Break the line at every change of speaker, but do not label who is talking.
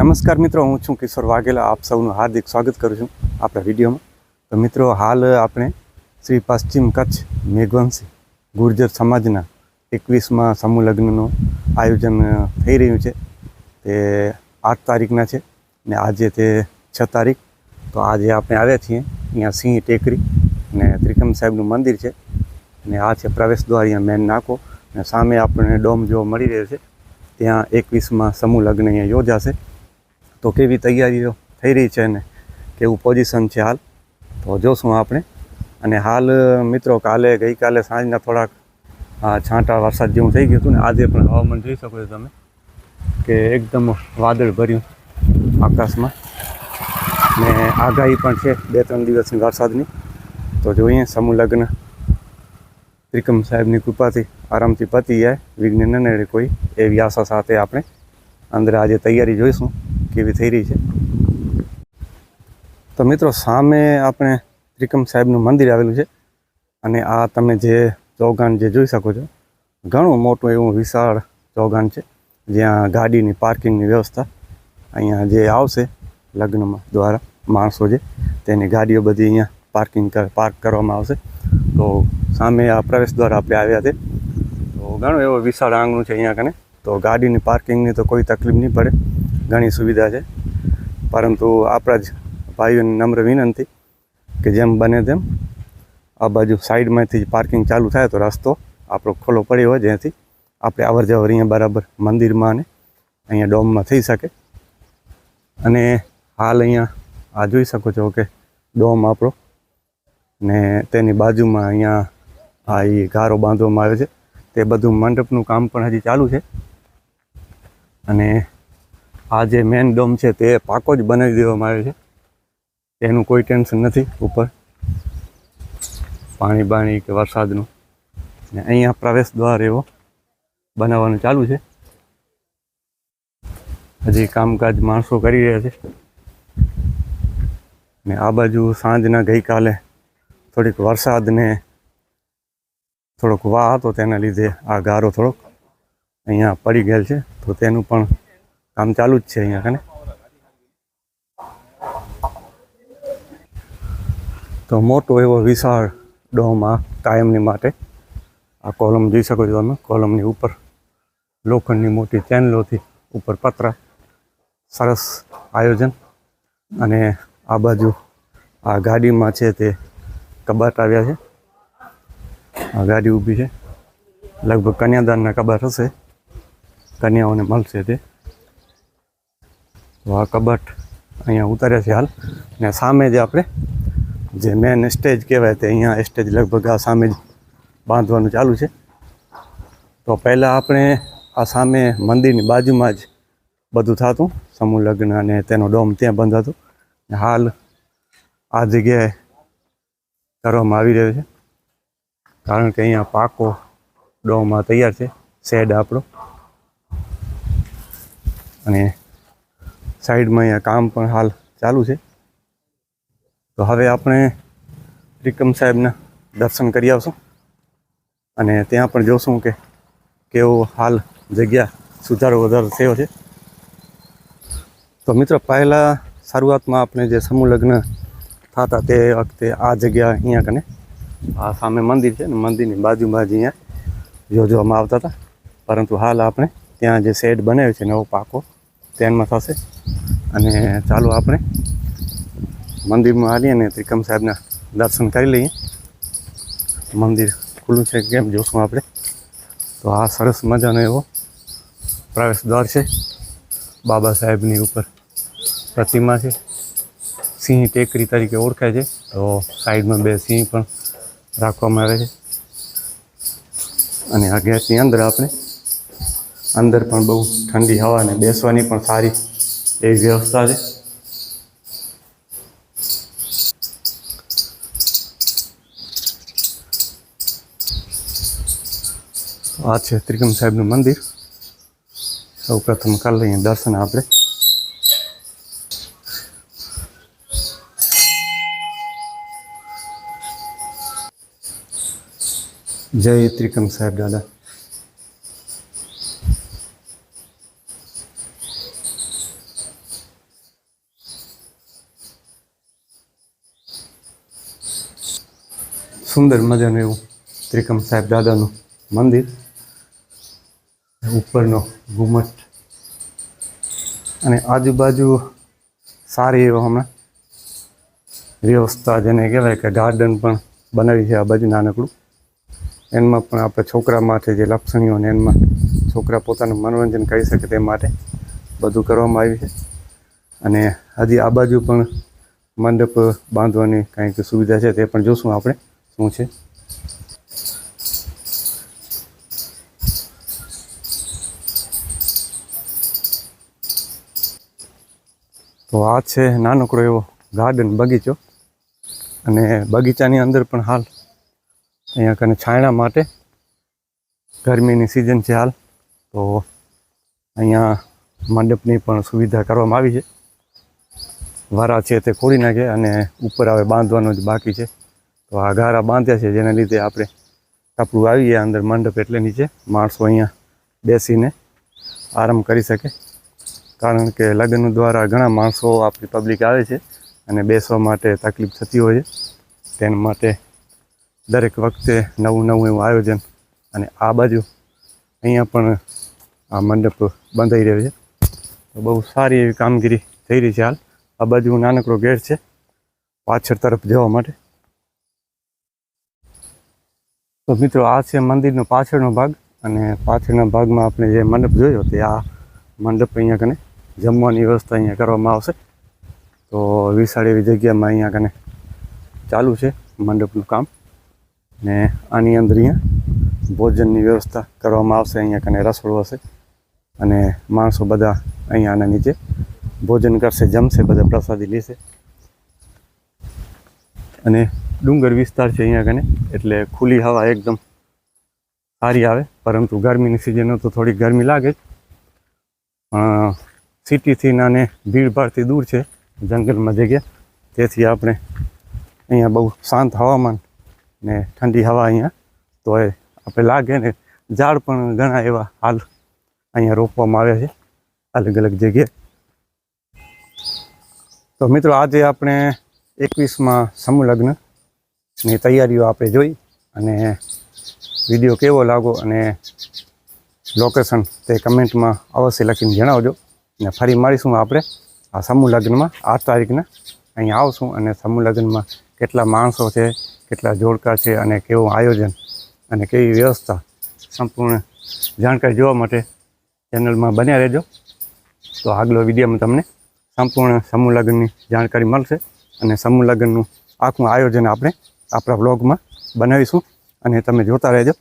નમસ્કાર મિત્રો, હું છું કિશોર વાઘેલા. આપ સૌનું હાર્દિક સ્વાગત કરું છું આપણા વિડીયોમાં. તો મિત્રો, હાલ આપણે શ્રી પશ્ચિમ કચ્છ મેઘવંશી ગુર્જર સમાજના એકવીસમાં સમૂહ લગ્નનું આયોજન થઈ રહ્યું છે. તે આઠ તારીખના છે ને આજે તે છ તારીખ. તો આજે આપણે આવ્યા છીએ અહીંયા સિંહ ટેકરી ને ત્રિકમ સાહેબનું મંદિર છે. ને આ છે પ્રવેશ દ્વાર, અહીંયા મેન નાકો. ને સામે આપણને ડોમ જોવા મળી રહ્યો છે. ત્યાં એકવીસમાં સમૂહ લગ્ન અહીંયા યોજાશે. તો કેવી તૈયારીઓ થઈ રહી છે ને કેવું પોઝિશન છે હાલ? તો જોશું આપણે. અને હાલ મિત્રો, કાલે, ગઈકાલે સાંજના થોડાક છાંટા વરસાદ જેવું થઈ ગયું હતું ને, આજે પણ હવામાન જોઈ શકો છો તમે કે એકદમ વાદળ ભર્યું આકાશમાં. ને આગાહી પણ છે બે ત્રણ દિવસની વરસાદની. તો જોઈએ, સમૂહ લગ્ન. ત્રિકમ સાહેબની કૃપાથી, આરામથી પતી જાય. વિઘ્ન ન નડે કોઈ, એવી આશા સાથે આપણે અંદર આજે તૈયારી જોઈશું. કેવી થઈ રહી છે? તો મિત્રો, સામે આપણે ત્રિકમ સાહેબનું મંદિર આવેલું છે અને આ તમે જે ચોગાન જે જોઈ શકો છો, ઘણું મોટું એવું વિશાળ ચોગાન છે, જ્યાં ગાડીની પાર્કિંગની વ્યવસ્થા અહીંયા જે આવશે લગ્નમાં દ્વારા માણસો જે, તેની ગાડીઓ બધી અહીંયા પાર્કિંગ પાર્ક કરવામાં આવશે. તો સામે આ પ્રવેશ દ્વાર આપણે આવ્યા છે તો ઘણું એવો વિશાળ આંગણું છે અહીંયા કને. તો ગાડીની પાર્કિંગની તો કોઈ તકલીફ નહીં પડે. ઘણી સુવિધા છે. પરંતુ આપણા જ ભાઈઓને નમ્ર વિનંતી કે જેમ બને તેમ આ બાજુ સાઈડમાંથી જ પાર્કિંગ ચાલુ થાય તો રસ્તો આપણો ખોલો પડ્યો હોય જેથી આપણે અવર જવર અહીંયા બરાબર મંદિરમાં અને અહીંયા ડોમમાં થઈ શકે. અને હાલ અહીંયા આ જોઈ શકો છો કે ડોમ આપણો ને તેની બાજુમાં અહીંયા આ એ ગારો બાંધવામાં આવ્યો છે. તે બધું મંડપનું કામ પણ હજી ચાલુ છે. અને આ જે મેન ડોમ છે તે પાકો જ બનાવી દેવામાં આવ્યો છે. તેનું કોઈ ટેન્શન નથી ઉપર. પાણી બાણી કે વરસાદનું. ને અહીંયા પ્રવેશ દ્વાર એવો બનાવવાનું ચાલુ છે. હજી કામકાજ માણસો કરી રહ્યા છે. ને આ બાજુ સાંજના ગઈકાલે થોડીક વરસાદને થોડોક વાહ હતો, તેના લીધે આ ગારો થોડોક અહીંયા પડી ગયેલ છે. તો તેનું પણ કામ ચાલુ જ છે અહીંયા કને તો મોટો એવો વિશાળ ડોમ આ કાયમની માટે. આ કોલમ જોઈ શકો છો તમે, કોલમની ઉપર, લોખંડની મોટી ચેનલોથી ઉપર પતરા. સરસ આયોજન. અને આ બાજુ આ ગાડીમાં છે તે કબાટ આવ્યા છે. આ ગાડી ઊભી છે. લગભગ કન્યાદાનના કબાટ હશે. કન્યાઓને મળશે તે. આ કબાટ અહીંયા ઉતાર્યા છે હાલ. અને સામે જ આપણે જે મેન સ્ટેજ કહેવાય તે અહીંયા સ્ટેજ લગભગ આ સામે જ બાંધવાનું ચાલુ છે. તો પહેલાં આપણે આ સામે મંદિરની બાજુમાં જ બધું થતું. સમૂહ લગ્ન અને તેનો ડોમ ત્યાં બંધાતો. ને હાલ આ જગ્યાએ કરવામાં આવી રહ્યો છે. કારણ કે અહીંયા પાકો ડોમાં તૈયાર છે. શેડ આપણો. અને સાઈડમાં અહીંયા કામ પણ હાલ ચાલુ છે. તો હવે આપણે ત્રિકમ સાહેબના દર્શન કરી આવશું અને ત્યાં પણ જોશું કે કેવો હાલ જગ્યા સુધારો વધારો થયો છે. તો મિત્રો, પહેલાં શરૂઆતમાં આપણે જે સમૂહ લગ્ન થતા તે વખતે આ જગ્યા અહીંયા કને, આ સામે મંદિર છે ને, મંદિરની બાજુમાં જ અહીંયા યોજવામાં આવતા હતા. પરંતુ હાલ આપણે ત્યાં જે શેડ બનાવ્યો છે, નવો પાકો તેનમાં થશે. અને ચાલો આપણે મંદિરમાં આવીએ અને ત્રિકમ સાહેબના દર્શન કરી લઈએ. મંદિર ખુલ્લું છે કેમ જોશું આપણે? તો આ સરસ મજાનો એવો પ્રવેશ દ્વાર છે. બાબા સાહેબની ઉપર પ્રતિમા છે. સિંહ ટેકરી તરીકે ઓળખાય છે. તો સાઈડમાં બે સિંહ પણ રાખવામાં આવે છે. અને આ ગેટની અંદર આપણે અંદર પણ બહુ ઠંડી હવા અને બેસવાની પણ સારી એવી વ્યવસ્થા છે. આ છે ત્રિકમ સાહેબનું મંદિર. સૌ પ્રથમ કરી લઈએ દર્શન આપણે. જય ત્રિકમ સાહેબ દાદા. સુંદર મજાનું એવું ત્રિકમ સાહેબ દાદાનું મંદિર. ઉપરનો ઘુમટ અને આજુબાજુ સારી એવો હમણાં વ્યવસ્થા જેને કહેવાય કે ગાર્ડન પણ બનાવી છે આ બાજુ નાનકડું. એમાં પણ આપણે છોકરા માટે જે લક્ષણીઓ ને એમાં છોકરા પોતાનું મનોરંજન કરી શકે તે માટે બધું કરવામાં આવ્યું છે. અને હજી આ બાજુ પણ મંડપ બાંધવાની કંઈક સુવિધા છે તે પણ જોશું આપણે. શું છે? તો આ છે નાનકડો એવો ગાર્ડન બગીચો. અને બગીચાની અંદર પણ હાલ અહીંયા કને છાયણા માટે ગરમીની સિઝન છે હાલ. તો અહીંયા મંડપની પણ સુવિધા કરવામાં આવી છે. વારા છે તે ખોડી નાખે અને ઉપર આવે બાંધવાનું જ બાકી છે. તો આ ગારા બાંધ્યા છે, જેના લીધે આપણે કપડું આવી ગયા અંદર મંડપ એટલે નીચે. માણસો અહીંયા બેસીને આરામ કરી શકે. કારણ કે લગ્ન દ્વારા ઘણા માણસો આપણી પબ્લિક આવે છે અને બેસવા માટે તકલીફ થતી હોય છે. તેના માટે દરેક વખતે નવું નવું એવું આયોજન અને આ બાજુ અહીંયા પણ આ મંડપ બંધાઈ રહ્યો છે. તો બહુ સારી એવી કામગીરી થઈ રહી છે હાલ. આ બાજુ નાનકડો ગેટ છે, પાછળ તરફ જવા માટે. તો મિત્રો, આ છે મંદિરનો પાછળનો ભાગ અને પાછળના ભાગમાં આપણે જે મંડપ જોયો તે આ મંડપ અહીંયા કને જમવાની વ્યવસ્થા અહીંયા કરવામાં આવશે. તો વિશાળ એવી જગ્યામાં અહીંયા કને ચાલુ છે મંડપનું કામ ને આની અંદર અહીંયા ભોજનની વ્યવસ્થા કરવામાં આવશે, અહીંયા કને રસોડું હશે અને માણસો બધા અહીંયા આના નીચે ભોજન કરશે, જમશે, બધા પ્રસાદી લેશે. અને ડુંગર વિસ્તાર છે અહીંયા કને, એટલે ખુલ્લી હવા એકદમ સારી આવે. પરંતુ ગરમીની સિઝન તો થોડી ગરમી લાગે. જ સિટીથી નાને ભીડભાડથી દૂર છે, જંગલમાં જગ્યા તેથી આપણે અહીંયા બહુ શાંત હવામાન ને ઠંડી હવા અહીંયા. તો એ આપણે લાગે ને, ઝાડ પણ ઘણા એવા હાલ અહીંયા રોપવામાં આવ્યા છે, અલગ અલગ જગ્યાએ. તો મિત્રો આજે આપણે એકવીસમાં સમૂહ લગ્નની તૈયારીઓ આપણે જોઈ અને વીડિયો કેવો લાગો અને લોકેશન તે કમેન્ટમાં અવશ્ય લખીને જણાવજો. અને ફરી મળીશું આપણે આ સમૂહ લગ્નમાં. આઠ તારીખના અહીં આવશું અને સમૂહ લગ્નમાં કેટલા માણસો છે, કેટલા જોડકા છે અને કેવું આયોજન અને કેવી વ્યવસ્થા સંપૂર્ણ જાણકારી જોવા માટે ચેનલમાં બન્યા રહેજો. તો આગલો વિડીયોમાં તમને સંપૂર્ણ સમૂહ લગ્નની જાણકારી મળશે અને સમૂહ લગ્નનું આખું આયોજન આપણે આપણા બ્લોગમાં બનાવીશું અને તમે જોતા રહેજો.